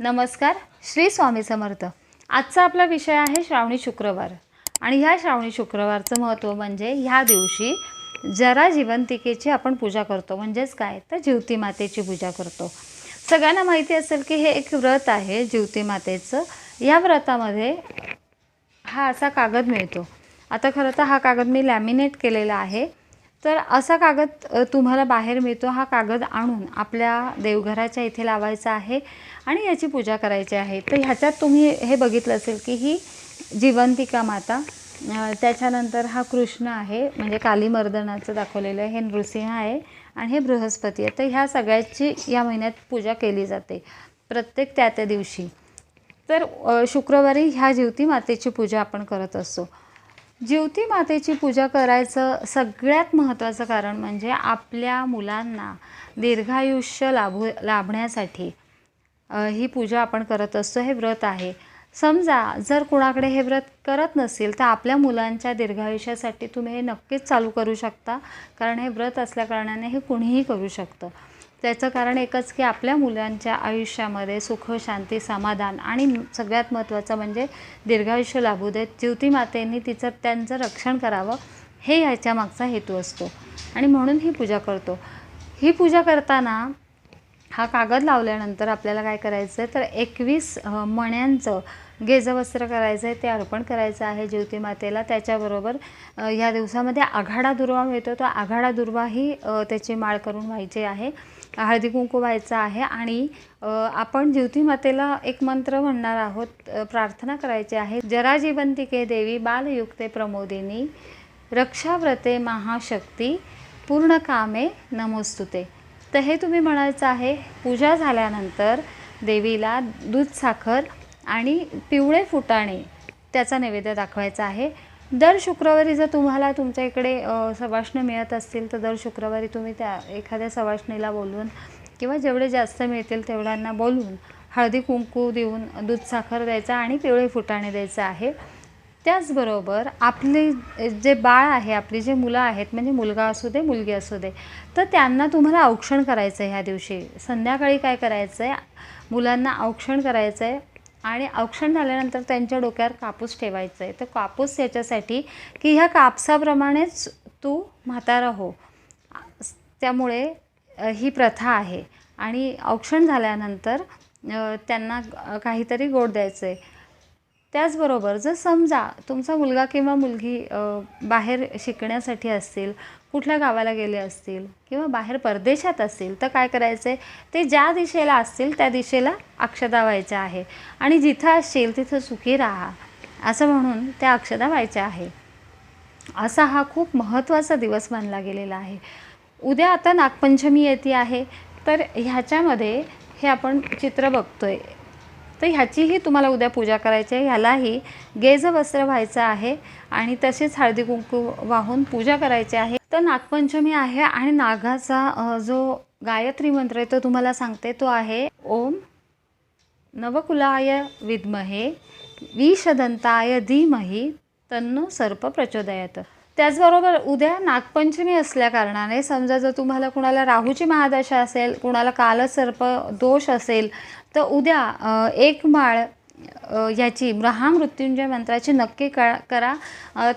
नमस्कार श्री स्वामी समर्थ. आजचा आपला विषय आहे श्रावणी शुक्रवार. आणि ह्या श्रावणी शुक्रवारचं महत्त्व म्हणजे ह्या दिवशी जरा जिवंतिकेची आपण पूजा करतो. म्हणजेच काय? तर जीवती मातेची पूजा करतो. सगळ्यांना माहिती असेल की हे एक व्रत आहे जीवती मातेचं. या व्रतामध्ये हा असा कागद मिळतो. आता खरं तर हा कागद मी लॅमिनेट केलेला आहे. तर असा कागद तुम्हाला बाहेर मिळतो. हा कागद आणून आपल्या देवघराच्या इथे लावायचा आहे आणि याची पूजा करायची आहे. तर ह्याच्यात तुम्ही हे बघितलं असेल की ही जिवंतिका माता त्याच्यानंतर हा कृष्ण आहे. म्हणजे कालीमर्दनाचं दाखवलेलं आहे. हे नृसिंह आहे आणि हे बृहस्पती आहे. तर ह्या सगळ्याची या महिन्यात पूजा केली जाते. प्रत्येक त्या त्या दिवशी. तर शुक्रवारी ह्या जीवती मातेची पूजा आपण करत असतो. जिवती मातेची पूजा करायचं सगळ्यात महत्त्वाचं कारण म्हणजे आपल्या मुलांना दीर्घायुष्य लाभू लाभण्यासाठी ही पूजा आपण करत असतो हे व्रत आहे. समजा जर कुणाकडे हे व्रत करत नसेल तर आपल्या मुलांच्या दीर्घायुष्यासाठी तुम्ही हे नक्कीच चालू करू शकता कारण हे व्रत असल्याकारणाने हे कुणीही करू शकतं. त्याचं कारण एकच की आपल्या मुलांच्या आयुष्यामध्ये सुख शांती समाधान आणि सगळ्यात महत्त्वाचं म्हणजे दीर्घायुष्य लाभू देत ज्योती मातेंनी तिचं त्यांचं रक्षण करावं हे याच्या मागचा हेतू असतो. आणि म्हणून ही पूजा करतो. ही पूजा करताना हा कागद लावल्यानंतर आपल्याला काय करायचं आहे तर एकवीस मण्यांचं गेजवस्त्र करायचं आहे ते अर्पण करायचं आहे ज्योतिमातेला. त्याच्याबरोबर ह्या दिवसामध्ये आघाडा दुर्वा मिळतो. तो आघाडा दुर्वाही त्याची माळ करून व्हायची आहे. हळदी कुंकू व्हायचं आहे आणि आपण ज्योतिमातेला एक मंत्र म्हणणार आहोत. प्रार्थना करायची आहे. जरा जीवंतिके देवी बालयुक्ते प्रमोदिनी रक्षाव्रते महाशक्ती पूर्ण कामे नमोस्तुते. तर हे तुम्ही म्हणायचं आहे. पूजा झाल्यानंतर देवीला दूध साखर आणि पिवळे फुटाणे त्याचा नैवेद्य दाखवायचा आहे. दर शुक्रवारी जर तुम्हाला तुमच्या इकडे सवाष्ण मिळत असतील तर दर शुक्रवारी तुम्ही त्या एखाद्या सवाष्णीला बोलवून किंवा जेवढे जास्त मिळतील तेवढ्यांना बोलवून हळदी कुंकू देऊन दूध साखर द्यायचा आणि पिवळे फुटाणे द्यायचं आहे. त्याचबरोबर आपले जे बाळ आहे आपली जे मुलं आहेत म्हणजे मुलगा असू दे मुलगी असू दे तर त्यांना तुम्हाला औक्षण करायचं आहे ह्या दिवशी. संध्याकाळी काय करायचं आहे मुलांना औक्षण करायचं आहे आणि औक्षण झाल्यानंतर त्यांच्या डोक्यावर कापूस ठेवायचा आहे तर कापूस याच्यासाठी की ह्या कापसाप्रमाणेच तू म्हातारा हो. त्यामुळे ही प्रथा आहे. आणि औक्षण झाल्यानंतर त्यांना काहीतरी गोड द्यायचं आहे त्याचबरोबर जर समजा तुमचा मुलगा किंवा मुलगी बाहेर शिकण्यासाठी असतील कुठल्या गावाला गेले असतील किंवा बाहेर परदेशात असतील तर काय करायचं आहे ते ज्या दिशेला असतील त्या दिशेला अक्षदा व्हायच्या आहे. आणि जिथं असशील तिथं सुखी राहा. असं म्हणून त्या अक्षदा व्हायच्या आहे. असा हा खूप महत्त्वाचा दिवस मानला गेलेला आहे. उद्या आता नागपंचमी येते आहे तर ह्याच्यामध्ये हे आपण चित्र बघतोय. तर ह्याचीही तुम्हाला उद्या पूजा करायची आहे. ह्यालाही गेज वस्त्र व्हायचं आहे आणि तसेच हळदी कुंकू वाहून पूजा करायची आहे. तर नागपंचमी आहे आणि नागाचा जो गायत्री मंत्र आहे तो तुम्हाला सांगते तो आहे ओम नवकुलाय विद्महे विषदंताय धीमही तन्नो सर्प प्रचोदयात. त्याचबरोबर उद्या नागपंचमी असल्या कारणाने समजा जर तुम्हाला कुणाला राहूची महादशा असेल कुणाला कालसर्प दोष असेल तर उद्या एक माळ याची महामृत्युंजय मंत्राची नक्की करा.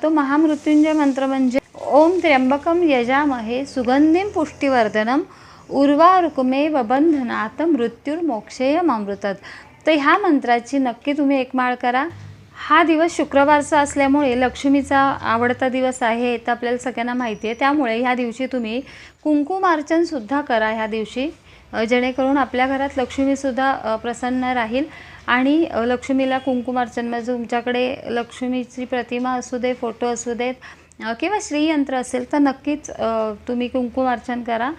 तो महामृत्युंजय मंत्र म्हणजे ओम त्र्यंबकम यजामहे सुगंधीम पुष्टिवर्धनम उर्वारुकमेव वबंधनात मृत्युर्मोक्षेयम अमृतात तर ह्या मंत्राची नक्की तुम्ही एक माळ करा. हा दिवस शुक्रवारचा असल्यामुळे लक्ष्मीचा आवडता दिवस आहे हे तर आपल्याला सगळ्यांना माहिती आहे. त्यामुळे ह्या दिवशी तुम्ही कुंकुमार्चनसुद्धा करा ह्या दिवशी जेणेकरून आपल्या घरात लक्ष्मीसुद्धा प्रसन्न राहील. आणि लक्ष्मीला कुंकुमार्चन म्हणजे तुमच्याकडे लक्ष्मीची प्रतिमा असू दे फोटो असू देत किंवा श्रीयंत्र असेल तर नक्कीच तुम्ही कुंकुमार्चन करा.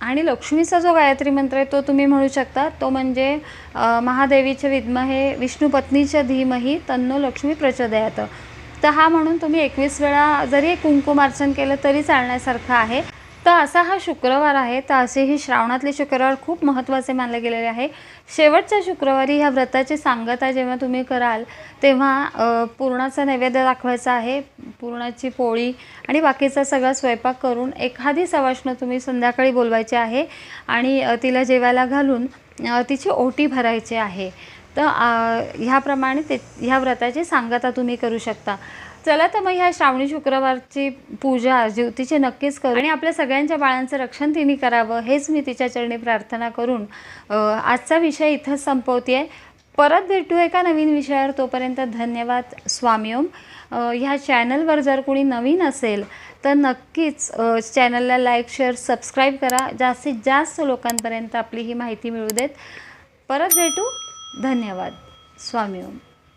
आणि लक्ष्मीचा जो गायत्री मंत्र आहे तो तुम्ही म्हणू शकता तो म्हणजे महादेवीचे विद्महे हे पत्नीच्या धीमही तन्नो लक्ष्मी प्रचोदयात. तर हा म्हणून तुम्ही एकवीस वेळा जरी कुंकुमार्चन केलं तरी चालण्यासारखं आहे. तर असा हा शुक्रवार आहे तर असे ही श्रावणातले शुक्रवार खूप महत्त्वाचे मानले गेलेले आहे. शेवटच्या शुक्रवारी ह्या व्रताची सांगता जेव्हा तुम्ही कराल तेव्हा अ, पुरणाचा नैवेद्य दाखवायचा आहे. पुरणाची पोळी आणि बाकीचा सगळा स्वयंपाक करून एखादी सवाष्ण तुम्ही संध्याकाळी बोलवायची आहे आणि तिला जेवायला घालून तिची ओटी भरायची आहे. तर ह्याप्रमाणे ते ह्या व्रताची सांगता तुम्ही करू शकता. चला तर मग ह्या श्रावणी शुक्रवारची पूजा ज्योतीची नक्कीच करू. आणि आपल्या सगळ्यांच्या बाळांचं रक्षण तिने करावं हेच मी तिच्या चरणी प्रार्थना करून आजचा विषय इथंच संपवते परत भेटू एका नवीन विषयावर. तोपर्यंत धन्यवाद स्वामी ओम ह्या चॅनलवर जर कोणी नवीन असेल तर नक्कीच चॅनलला लाईक शेअर सबस्क्राईब करा. जास्तीत जास्त लोकांपर्यंत आपली ही माहिती मिळू देत. परत भेटू. धन्यवाद स्वामी ओम